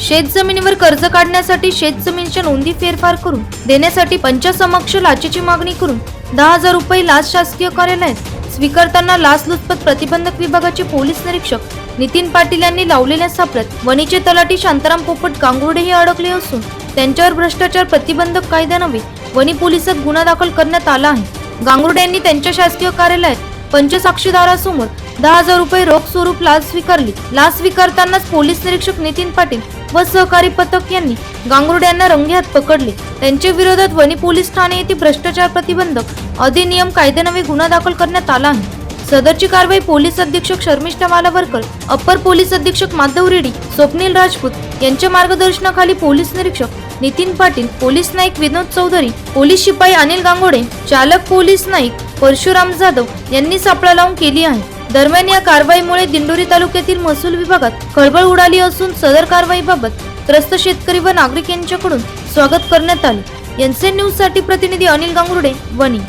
शेत जमिनीवर कर्ज काढण्यासाठी शेत जमिनीच्या नोंदी फेरफार करून देण्यासाठी पंचासमक्ष लाचेची मागणी करून दहा हजार रुपये लाच शासकीय कार्यालयात स्वीकारताना लाचलुचपत प्रतिबंधक विभागाचे पोलीस निरीक्षक नितीन पाटील यांनी लावलेल्या सापडत वणीचे तलाठी शांताराम पोपट गांगुर्डे हे अडकले असून त्यांच्यावर भ्रष्टाचार प्रतिबंधक कायद्यानवे वणी पोलिसात गुन्हा दाखल करण्यात आला आहे. गांगुर्डे यांनी त्यांच्या शासकीय कार्यालयात पंचसाक्षीदारासमोर दहा हजार रुपये रोख स्वरूप लाच स्वीकारली. लाच स्वीकारतानाच पोलीस निरीक्षक नितीन पाटील व सहकारी पथक यांनी गांगुर्डे यांना रंगेहात पकडले. त्यांच्या विरोधात वणी पोलीस ठाणे येथे भ्रष्टाचार प्रतिबंधक अधिनियम कायद्यान्वये गुन्हा दाखल करण्यात आला आहे. सदरची कारवाई पोलीस अधीक्षक शर्मिष्ठा मालावरकर अप्पर पोलीस अधीक्षक माधव रेड्डी स्वप्नील राजपूत यांच्या मार्गदर्शनाखाली पोलीस निरीक्षक नितीन पाटील पोलीस नाईक विनोद चौधरी पोलीस शिपाई अनिल गांगोडे चालक पोलीस नाईक परशुराम जाधव यांनी सापळा लावून केली आहे. दरम्यान या कारवाईमुळे दिंडोरी तालुक्यातील महसूल विभागात खळबळ उडाली असून सदर कारवाईबाबत त्रस्त शेतकरी व नागरिक यांच्याकडून स्वागत करण्यात आले. एनसीएन न्यूजसाठी प्रतिनिधी अनिल गांगुर्डे वणी.